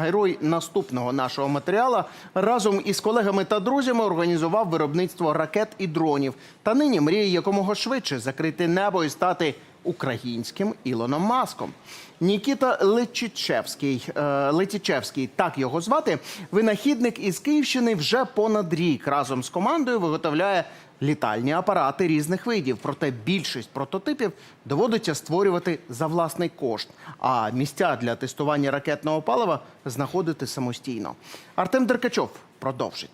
Герой наступного нашого матеріала разом із колегами та друзями організував виробництво ракет і дронів. Та нині мріє якомога швидше закрити небо і стати українським Ілоном Маском. Нікіта Летічевський, е, Летічевський, так його звати, винахідник із Київщини вже понад рік разом з командою виготовляє літальні апарати різних видів. Проте більшість прототипів доводиться створювати за власний кошт, а місця для тестування ракетного палива знаходити самостійно. Артем Деркачов продовжить.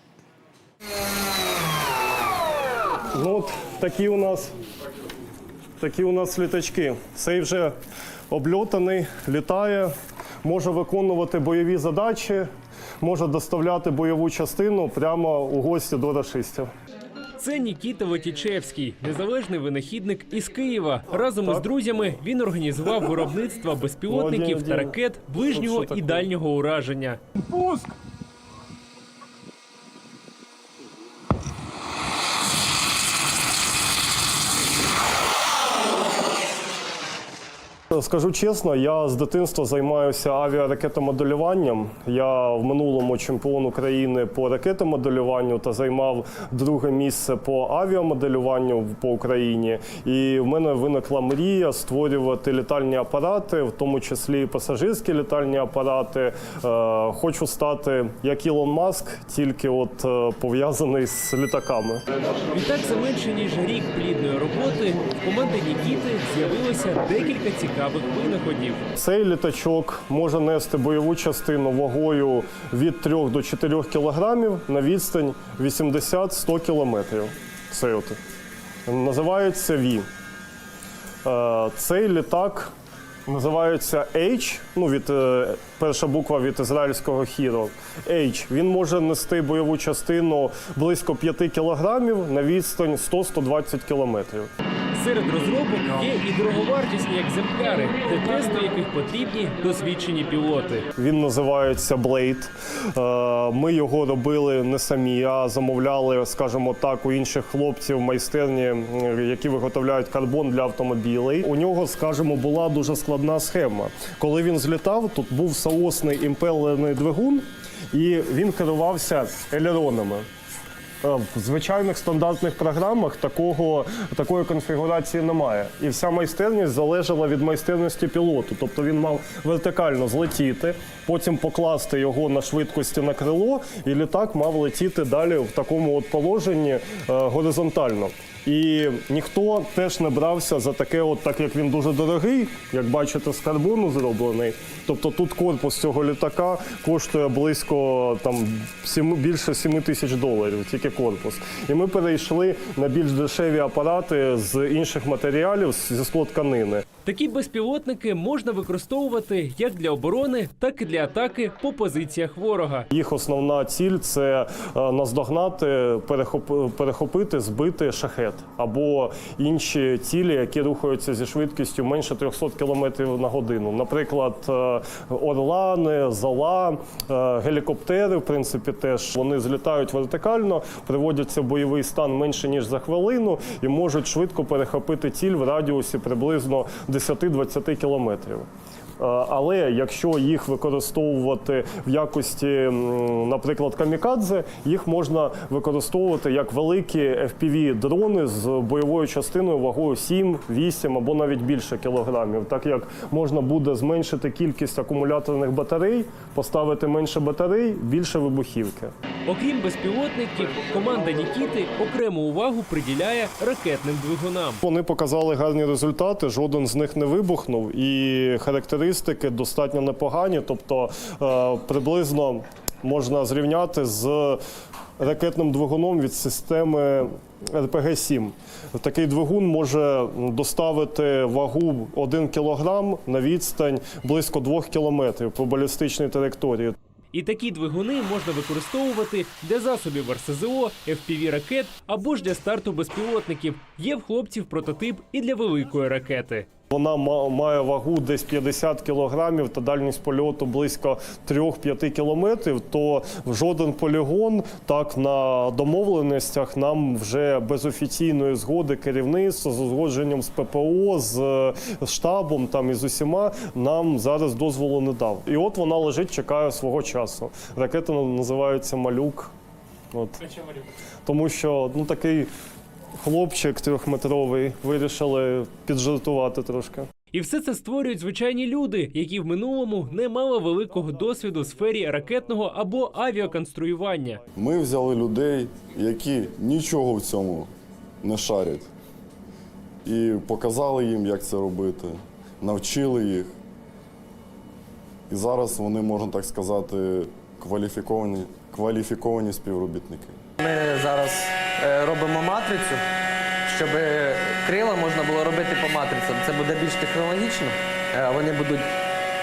Ну от такі у нас такі у нас літачки. Цей вже обльотаний, літає, може виконувати бойові задачі, може доставляти бойову частину прямо у гості до рашистів. Це Нікіта Вотічевський, незалежний винахідник із Києва. Разом із друзями він організував виробництво безпілотників та ракет ближнього і дальнього ураження. Скажу чесно, я з дитинства займаюся авіаракетомоделюванням. Я в минулому чемпіон України по ракетомоделюванню та займав друге місце по авіамоделюванню по Україні. І в мене виникла мрія створювати літальні апарати, в тому числі пасажирські літальні апарати. Е, Хочу стати як Ілон Маск, тільки от е, пов'язаний з літаками. Відтак, за менше ніж рік плідної роботи в команди Нікіти з'явилося декілька цікавих винаходів. Цей літачок може нести бойову частину вагою від 3 до 4 кілограмів на відстань 80-100 кілометрів. Цей от. Називається V. Е, Цей літак називається H, ну від е, перша буква від ізраїльського Hero. H. Він може нести бойову частину близько 5 кілограмів на відстань 100-120 кілометрів. Серед розробок є і дороговартісні екземпляри, для тесту яких потрібні досвідчені пілоти. Він називається. Е, Ми його робили не самі, а замовляли, скажімо так, у інших хлопців майстерні, які виготовляють карбон для автомобілей. У нього, скажімо, була дуже складна схема. Коли він злітав, тут був соосний імпелерний двигун, і він керувався елеронами. Е, В звичайних стандартних програмах такого, такої конфігурації немає. І вся майстерність залежала від майстерності пілоту. Тобто він мав вертикально злетіти, потім покласти його на швидкості на крило, і літак мав летіти далі в такому от положенні е, горизонтально. І ніхто теж не брався за таке, от так як він дуже дорогий, як бачите, з карбону зроблений. Тобто тут корпус цього літака коштує близько там сім, більше 7 тисяч доларів, тільки корпус. І ми перейшли на більш дешеві апарати з інших матеріалів зі скло тканини. Такі безпілотники можна використовувати як для оборони, так і для атаки по позиціях ворога. Їх основна ціль це е, наздогнати, перехоп- перехопити, збити шахет або інші цілі, які рухаються зі швидкістю менше 300 км на годину. Наприклад, е, орлани, зола, е, гелікоптери, в принципі, теж вони злітають вертикально, приводяться в бойовий стан менше ніж за хвилину і можуть швидко перехопити ціль в радіусі приблизно 10-20 кілометрів. Е, Але якщо їх використовувати в якості, наприклад, камікадзе, їх можна використовувати як великі FPV-дрони з бойовою частиною вагою 7, 8 або навіть більше кілограмів, так як можна буде зменшити кількість акумуляторних батарей, поставити менше батарей, більше вибухівки. Окрім безпілотників, команда Нікіти окрему увагу приділяє ракетним двигунам. Вони показали гарні результати, жоден з них не вибухнув, і характеристики достатньо непогані. Тобто е, приблизно можна зрівняти з ракетним двигуном від системи РПГ-7. Такий двигун може доставити вагу 1 кг на відстань близько 2 км по балістичній траєкторії. І такі двигуни можна використовувати для засобів РСЗО, fpv ракет або ж для старту безпілотників. Є в хлопців прототип і для великої ракети. Вона має вагу десь 50 кілограмів та дальність польоту близько 3-5 кілометрів. То жоден полігон так на домовленостях нам вже без офіційної згоди керівництва з узгодженням з ППО, з штабом там і з усіма нам зараз дозволу не дав. І от вона лежить, чекає свого часу. Ракета називається Малюк. От. Тому що ну такий хлопчик трьохметровий вирішили піджартувати трошки. І все це створюють звичайні люди, які в минулому не мали великого досвіду у сфері ракетного або авіаконструювання. Ми взяли людей, які нічого в цьому не шарять. І показали їм, як це робити, навчили їх. І зараз вони, можна так сказати, кваліфіковані, кваліфіковані співробітники. Ми зараз е, робимо матрицю, щоб крила можна було робити по матрицям. Це буде більш технологічно. Е, Вони будуть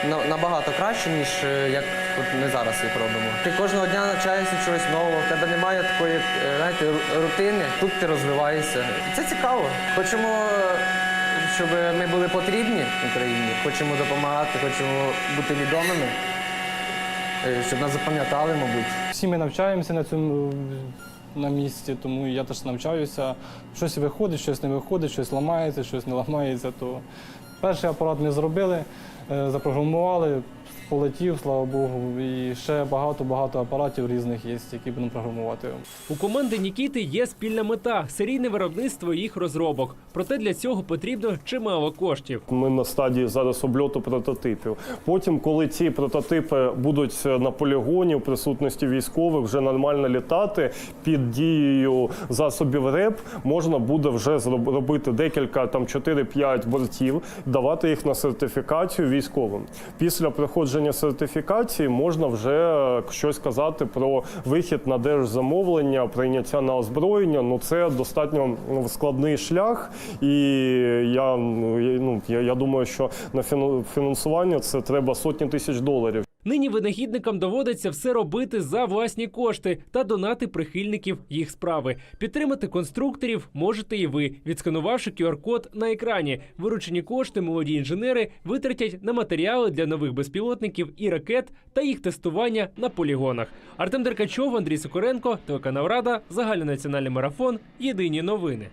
на- набагато краще, ніж е, як ми зараз їх робимо. Ти кожного дня навчаєшся чогось нового, в тебе немає такої е, знаєте, рутини. Тут ти розвиваєшся. Це цікаво. Хочемо, щоб ми були потрібні Україні, хочемо допомагати, хочемо бути відомими, е, щоб нас запам'ятали, мабуть. Всі ми навчаємося на цьому на місці, тому я теж навчаюся. Щось виходить, щось не виходить, щось ламається, щось не ламається. То перший апарат ми зробили, е, запрограмували, полетів, слава Богу. І ще багато-багато апаратів різних є, які будемо програмувати. У команди Нікіти є спільна мета серійне виробництво їх розробок. Проте для цього потрібно чимало коштів. Ми на стадії зараз обльоту прототипів. Потім, коли ці прототипи будуть на полігоні в присутності військових вже нормально літати під дією засобів РЕП, можна буде вже зроб- робити декілька там 4-5 бортів, давати їх на сертифікацію військовим. Після проходження сертифікації можна вже е, щось казати про вихід на держзамовлення, прийняття на озброєння. Ну це достатньо ну, складний шлях, і я ну я- ну я, я думаю, що на фінансування це треба сотні тисяч доларів. Нині винахідникам доводиться все робити за власні кошти та донати прихильників їх справи. Підтримати конструкторів можете і ви, відсканувавши QR-код на екрані. Виручені кошти молоді інженери витратять на матеріали для нових безпілотників і ракет та їх тестування на полігонах. Артем Деркачов, Андрій Сокоренко, телеканал Рада, загальнонаціональний марафон. Єдині новини.